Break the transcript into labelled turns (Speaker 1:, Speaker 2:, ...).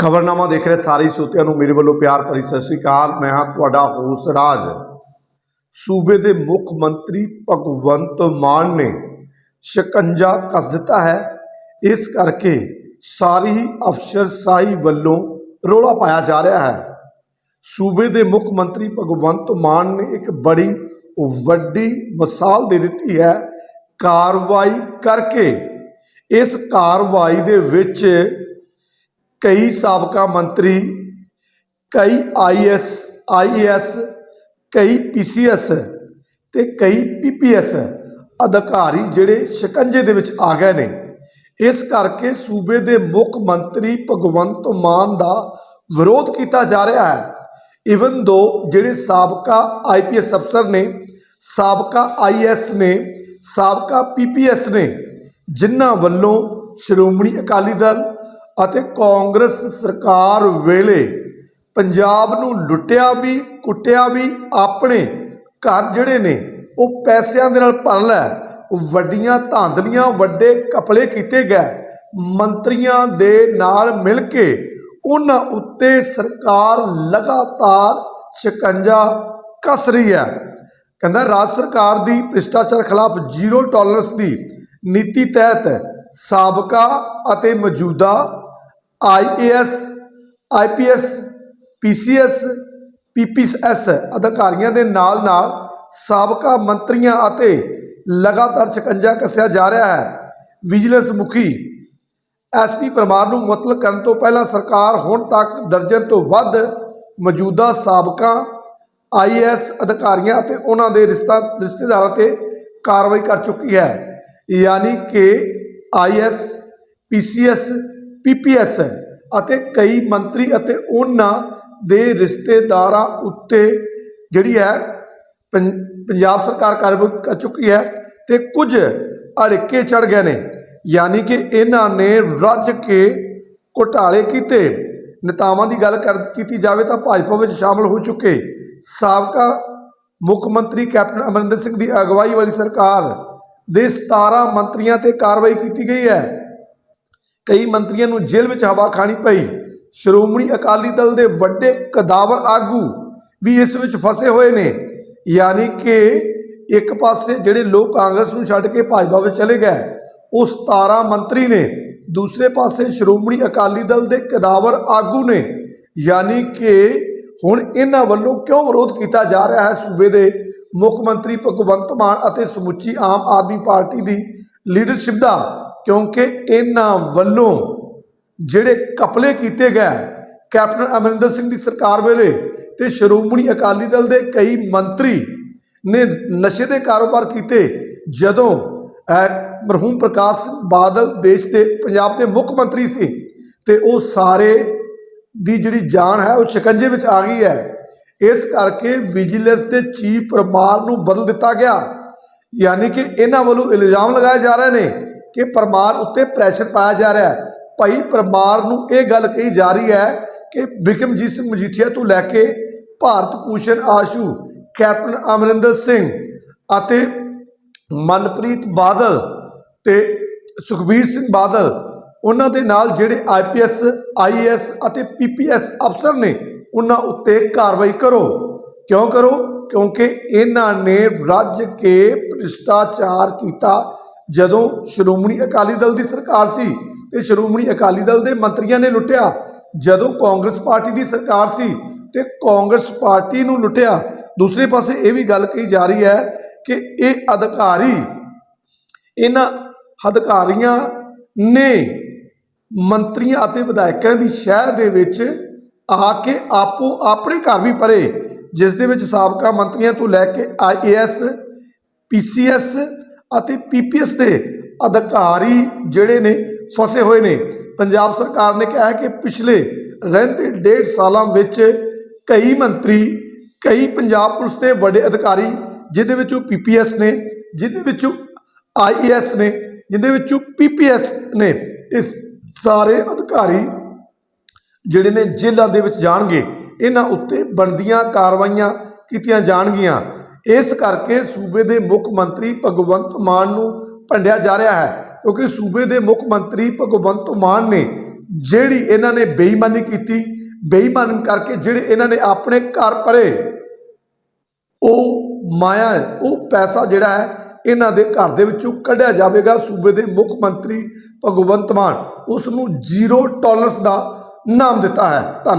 Speaker 1: ਖਬਰਨਾਮਾ ਦੇਖ ਰਹੇ ਸਾਰੇ ਸਰੋਤਿਆਂ ਨੂੰ ਮੇਰੇ ਵੱਲੋਂ ਪਿਆਰ ਭਰੀ ਸਤਿ ਸ੍ਰੀ ਅਕਾਲ। ਮੈਂ ਹਾਂ ਤੁਹਾਡਾ ਹੋਸ ਰਾਜ। ਸੂਬੇ ਦੇ ਮੁੱਖ ਮੰਤਰੀ ਭਗਵੰਤ ਮਾਨ ਨੇ ਸ਼ਿਕੰਜਾ ਕੱਸ ਦਿੱਤਾ ਹੈ। ਇਸ ਕਰਕੇ ਸਾਰੀ ਹੀ ਅਫਸਰਸ਼ਾਹੀ ਵੱਲੋਂ ਰੋਲਾ ਪਾਇਆ ਜਾ ਰਿਹਾ ਹੈ। ਸੂਬੇ ਦੇ ਮੁੱਖ ਮੰਤਰੀ ਭਗਵੰਤ ਮਾਨ ਨੇ ਇੱਕ ਬੜੀ ਵੱਡੀ ਮਿਸਾਲ ਦੇ ਦਿੱਤੀ ਹੈ। ਕਾਰਵਾਈ ਕਰਕੇ। ਇਸ ਕਾਰਵਾਈ ਦੇ ਵਿੱਚ ਕਈ ਸਾਬਕਾ ਮੰਤਰੀ, ਕਈ ਆਈਐਸ ਆਈਐਸ ਕਈ ਪੀਸੀਐਸ ਤੇ ਕਈ ਪੀਪੀਐਸ ਅਧਿਕਾਰੀ ਜਿਹੜੇ ਸ਼ਿਕੰਜੇ ਦੇ ਵਿੱਚ ਆ ਗਏ ਨੇ। ਇਸ ਕਰਕੇ ਸੂਬੇ ਦੇ ਮੁੱਖ ਮੰਤਰੀ ਭਗਵੰਤ ਮਾਨ ਦਾ ਵਿਰੋਧ ਕੀਤਾ ਜਾ ਰਿਹਾ ਹੈ। ਇਵਨ ਦੋ ਜਿਹੜੇ ਸਾਬਕਾ ਆਈਪੀਐਸ ਅਫਸਰ ਨੇ, ਸਾਬਕਾ ਆਈਐਸ ਨੇ, ਸਾਬਕਾ ਪੀਪੀਐਸ ਨੇ, ਜਿਨ੍ਹਾਂ ਵੱਲੋਂ ਸ਼੍ਰੋਮਣੀ ਅਕਾਲੀ ਦਲ ਅਤੇ ਕਾਂਗਰਸ ਸਰਕਾਰ ਵੇਲੇ ਪੰਜਾਬ ਨੂੰ ਲੁੱਟਿਆ ਵੀ, ਕੁੱਟਿਆ ਵੀ, ਆਪਣੇ ਘਰ ਜਿਹੜੇ ਨੇ, ਉਹ ਪੈਸਿਆਂ ਦੇ ਨਾਲ ਭਰ ਲੈ। ਵੱਡੀਆਂ ਧਾਂਦਲੀਆਂ, ਵੱਡੇ ਕਪੜੇ ਕੀਤੇ ਗਏ। ਮੰਤਰੀਆਂ ਦੇ ਨਾਲ ਮਿਲ ਕੇ ਉਹਨਾਂ ਉੱਤੇ ਸਰਕਾਰ ਲਗਾਤਾਰ ਸ਼ਿਕੰਜਾ ਕੱਸ ਰਹੀ ਹੈ। ਕਹਿੰਦਾ, ਰਾਜ ਸਰਕਾਰ ਦੀ ਭ੍ਰਿਸ਼ਟਾਚਾਰ ਖਿਲਾਫ ਜ਼ੀਰੋ ਟੋਲਰੈਂਸ ਦੀ ਨੀਤੀ ਤਹਿਤ ਸਾਬਕਾ ਅਤੇ ਮੌਜੂਦਾ ਆਈਏਐਸ ਆਈਪੀਐਸ ਪੀਸੀਐਸ ਪੀਪੀਐਸ ਅਧਿਕਾਰੀਆਂ ਦੇ ਨਾਲ ਨਾਲ ਸਾਬਕਾ ਮੰਤਰੀਆਂ ਅਤੇ ਲਗਾਤਾਰ ਸ਼ਿਕੰਜਾ ਕੱਸਿਆ ਜਾ ਰਿਹਾ ਹੈ। ਵਿਜੀਲੈਂਸ ਮੁਖੀ ਐਸਪੀ ਪਰਮਾਰ ਨੂੰ ਮੁਅੱਤਲ ਕਰਨ ਤੋਂ ਪਹਿਲਾਂ ਸਰਕਾਰ ਹੁਣ ਤੱਕ ਦਰਜਨ ਤੋਂ ਵੱਧ ਮੌਜੂਦਾ ਸਾਬਕਾ ਆਈਐਸ ਅਧਿਕਾਰੀਆਂ ਅਤੇ ਉਹਨਾਂ ਦੇ ਰਿਸ਼ਤਾ, ਰਿਸ਼ਤੇਦਾਰਾਂ ਤੇ ਕਾਰਵਾਈ ਕਰ ਚੁੱਕੀ ਹੈ। ਯਾਨੀ ਕਿ ਆਈਐਸ ਪੀਸੀਐਸ ਪੀਪੀਐਸ ਅਤੇ ਕਈ ਮੰਤਰੀ ਅਤੇ ਉਹਨਾਂ ਦੇ ਰਿਸ਼ਤੇਦਾਰਾਂ ਉੱਤੇ ਜਿਹੜੀ ਹੈ ਪੰ- ਪੰਜਾਬ ਸਰਕਾਰ ਕਾਰਵਾਈ ਕਰ ਚੁੱਕੀ ਹੈ ਤੇ ਕੁਝ ਅੜਕੇ ਚੜ ਗਏ ਨੇ, ਯਾਨੀ ਕਿ ਇਹਨਾਂ ਨੇ ਰੱਜ ਕੇ ਘੁਟਾਲੇ ਕੀਤੇ। ਨੇਤਾਵਾਂ ਦੀ ਗੱਲ ਕਰ ਕੀਤੀ ਜਾਵੇ ਤਾਂ ਭਾਜਪਾ ਵਿੱਚ ਸ਼ਾਮਲ ਹੋ ਚੁੱਕੇ ਸਾਬਕਾ ਮੁੱਖ ਮੰਤਰੀ ਕੈਪਟਨ ਅਮਰਿੰਦਰ ਸਿੰਘ ਦੀ ਅਗਵਾਈ ਵਾਲੀ ਸਰਕਾਰ ਦੇ 17 ਮੰਤਰੀਆਂ ਤੇ ਕਾਰਵਾਈ ਕੀਤੀ ਗਈ ਹੈ। ਕਈ ਮੰਤਰੀਆਂ ਨੂੰ ਜੇਲ੍ਹ ਵਿੱਚ ਹਵਾ ਖਾਣੀ ਪਈ। ਸ਼੍ਰੋਮਣੀ ਅਕਾਲੀ ਦਲ ਦੇ ਵੱਡੇ ਕਦਾਵਰ ਆਗੂ ਵੀ ਇਸ ਵਿੱਚ ਫਸੇ ਹੋਏ ਨੇ। ਯਾਨੀ ਕਿ ਇੱਕ ਪਾਸੇ ਜਿਹੜੇ ਲੋਕ ਕਾਂਗਰਸ ਨੂੰ ਛੱਡ ਕੇ ਭਾਜਪਾ ਵਿੱਚ ਚਲੇ ਗਏ, ਉਹ 17 ਮੰਤਰੀ ਨੇ। ਦੂਸਰੇ ਪਾਸੇ ਸ਼੍ਰੋਮਣੀ ਅਕਾਲੀ ਦਲ ਦੇ ਕਦਾਵਰ ਆਗੂ ਨੇ। ਯਾਨੀ ਕਿ ਹੁਣ ਇਹਨਾਂ ਵੱਲੋਂ ਕਿਉਂ ਵਿਰੋਧ ਕੀਤਾ ਜਾ ਰਿਹਾ ਹੈ? ਸੂਬੇ ਦੇ ਮੁੱਖ ਮੰਤਰੀ ਭਗਵੰਤ ਮਾਨ ਅਤੇ ਸਮੁੱਚੀ ਆਮ ਆਦਮੀ ਪਾਰਟੀ ਦੀ ਲੀਡਰਸ਼ਿਪ ਦਾ ਕਿਉਂਕਿ ਇਹਨਾਂ ਵੱਲੋਂ ਜਿਹੜੇ ਕਪਲੇ ਕੀਤੇ ਗਏ, ਕੈਪਟਨ ਅਮਰਿੰਦਰ ਸਿੰਘ ਦੀ ਸਰਕਾਰ ਵੇਲੇ ਤੇ ਸ਼੍ਰੋਮਣੀ ਅਕਾਲੀ ਦਲ ਦੇ ਕਈ ਮੰਤਰੀ ਨੇ ਨਸ਼ੇ ਦੇ ਕਾਰੋਬਾਰ ਕੀਤੇ, ਜਦੋਂ ਮਰਹੂਮ ਪ੍ਰਕਾਸ਼ ਸਿੰਘ ਬਾਦਲ ਦੇਸ਼ ਦੇ ਪੰਜਾਬ ਦੇ ਮੁੱਖ ਮੰਤਰੀ ਸੀ ਤੇ ਉਹ ਸਾਰੇ ਦੀ ਜਿਹੜੀ ਜਾਨ ਹੈ ਉਹ ਸ਼ਿਕੰਜੇ ਵਿੱਚ ਆ ਗਈ ਹੈ। ਇਸ ਕਰਕੇ ਵਿਜੀਲੈਂਸ ਦੇ ਚੀਫ ਪਰਮਾਰ ਨੂੰ ਬਦਲ ਦਿੱਤਾ ਗਿਆ। ਯਾਨੀ ਕਿ ਇਹਨਾਂ ਵੱਲੋਂ ਇਲਜ਼ਾਮ ਲਗਾਏ ਜਾ ਰਹੇ ਨੇ ਕਿ ਪਰਮਾਰ ਉੱਤੇ ਪ੍ਰੈਸ਼ਰ ਪਾਇਆ ਜਾ ਰਿਹਾ ਹੈ। ਭਾਈ ਪਰਮਾਰ ਨੂੰ ਇਹ ਗੱਲ ਕਹੀ ਜਾ ਰਹੀ ਹੈ ਕਿ ਬਿਕਮਜੀਤ ਸਿੰਘ ਮਜੀਠੀਆ ਤੋਂ ਲੈ ਕੇ ਭਾਰਤ ਭੂਸ਼ਣ ਆਸ਼ੂ, ਕੈਪਟਨ ਅਮਰਿੰਦਰ ਸਿੰਘ ਅਤੇ ਮਨਪ੍ਰੀਤ ਬਾਦਲ ਤੇ ਸੁਖਬੀਰ ਸਿੰਘ ਬਾਦਲ, ਉਹਨਾਂ ਦੇ ਨਾਲ ਜਿਹੜੇ ਆਈਪੀਐਸ ਆਈਏਐਸ ਅਤੇ ਪੀਪੀਐਸ ਅਫਸਰ ਨੇ, ਉਹਨਾਂ ਉੱਤੇ ਕਾਰਵਾਈ ਕਰੋ। ਕਿਉਂ ਕਰੋ? ਕਿਉਂਕਿ ਇਹਨਾਂ ਨੇ ਰੱਜ ਕੇ ਭ੍ਰਿਸ਼ਟਾਚਾਰ ਕੀਤਾ ਜਦੋਂ ਸ਼੍ਰੋਮਣੀ ਅਕਾਲੀ ਦਲ ਦੀ ਸਰਕਾਰ ਸੀ ਤੇ ਸ਼੍ਰੋਮਣੀ ਅਕਾਲੀ ਦਲ ਦੇ ਮੰਤਰੀਆਂ ਨੇ ਲੁੱਟਿਆ, ਜਦੋਂ ਕਾਂਗਰਸ ਪਾਰਟੀ ਦੀ ਸਰਕਾਰ ਸੀ ਤੇ ਕਾਂਗਰਸ ਪਾਰਟੀ ਨੂੰ ਲੁੱਟਿਆ, ਦੂਸਰੇ ਪਾਸੇ ਇਹ ਵੀ ਗੱਲ ਕਹੀ ਜਾ ਰਹੀ ਹੈ ਕਿ ਇਹ ਅਧਿਕਾਰੀ, ਇਹਨਾਂ ਅਧਿਕਾਰੀਆਂ ਨੇ ਮੰਤਰੀਆਂ ਅਤੇ ਵਿਧਾਇਕਾਂ ਦੀ ਸ਼ਹਿ ਦੇ ਵਿੱਚ ਆ ਕੇ ਆਪੋ ਆਪਣੇ ਘਰ ਵੀ ਪਰੇ, ਜਿਸ ਦੇ ਵਿੱਚ ਸਾਬਕਾ ਮੰਤਰੀਆਂ ਤੋਂ ਲੈ ਕੇ ਆਈਏਐਸ ਪੀਸੀਐਸ ਅਤੇ ਪੀਪੀਐਸ ਦੇ ਅਧਿਕਾਰੀ ਜਿਹੜੇ ਨੇ, ਫਸੇ ਹੋਏ ਨੇ। ਪੰਜਾਬ ਸਰਕਾਰ ਨੇ ਕਿਹਾ ਹੈ ਕਿ ਪਿਛਲੇ ਰਹਿੰਦੇ ਡੇਢ ਸਾਲਾਂ ਵਿੱਚ ਕਈ ਮੰਤਰੀ, ਕਈ ਪੰਜਾਬ ਪੁਲਿਸ ਦੇ ਵੱਡੇ ਅਧਿਕਾਰੀ, ਜਿਹਦੇ ਵਿੱਚੋਂ ਪੀਪੀਐਸ ਨੇ, ਜਿਹਦੇ ਵਿੱਚੋਂ ਆਈਏਐਸ ਨੇ, ਜਿਹਦੇ ਵਿੱਚੋਂ ਪੀਪੀਐਸ ਨੇ ਇਸ ਸਾਰੇ ਅਧਿਕਾਰੀ ਜਿਹੜੇ ਨੇ ਜੇਲ੍ਹਾਂ ਦੇ ਵਿੱਚ ਜਾਣਗੇ। ਇਹਨਾਂ ਉੱਤੇ ਬਣਦੀਆਂ ਕਾਰਵਾਈਆਂ ਕੀਤੀਆਂ ਜਾਣਗੀਆਂ। ਇਸ ਕਰਕੇ ਸੂਬੇ ਦੇ ਮੁੱਖ ਮੰਤਰੀ ਭਗਵੰਤ ਮਾਨ ਨੂੰ ਭੰਡਿਆ ਜਾ ਰਿਹਾ ਹੈ, ਕਿਉਂਕਿ ਸੂਬੇ ਦੇ ਮੁੱਖ ਮੰਤਰੀ ਭਗਵੰਤ ਮਾਨ ਨੇ ਜਿਹੜੀ ਇਹਨਾਂ ਨੇ ਬੇਈਮਾਨੀ ਕੀਤੀ, ਬੇਈਮਾਨੀ ਕਰਕੇ ਜਿਹੜੇ ਇਹਨਾਂ ਨੇ ਆਪਣੇ ਘਰ ਭਰੇ, ਉਹ ਮਾਇਆ, ਉਹ ਪੈਸਾ ਜਿਹੜਾ ਹੈ, ਇਹਨਾਂ ਦੇ ਘਰ ਦੇ ਵਿੱਚੋਂ ਕੱਢਿਆ ਜਾਵੇਗਾ ਸੂਬੇ ਦੇ ਮੁੱਖ ਮੰਤਰੀ ਭਗਵੰਤ ਮਾਨ। ਉਸ ਨੂੰ ਜ਼ੀਰੋ ਟੋਲਰੈਂਸ ਦਾ ਨਾਮ ਦਿੱਤਾ ਹੈ। ਧੰਨਵਾਦ।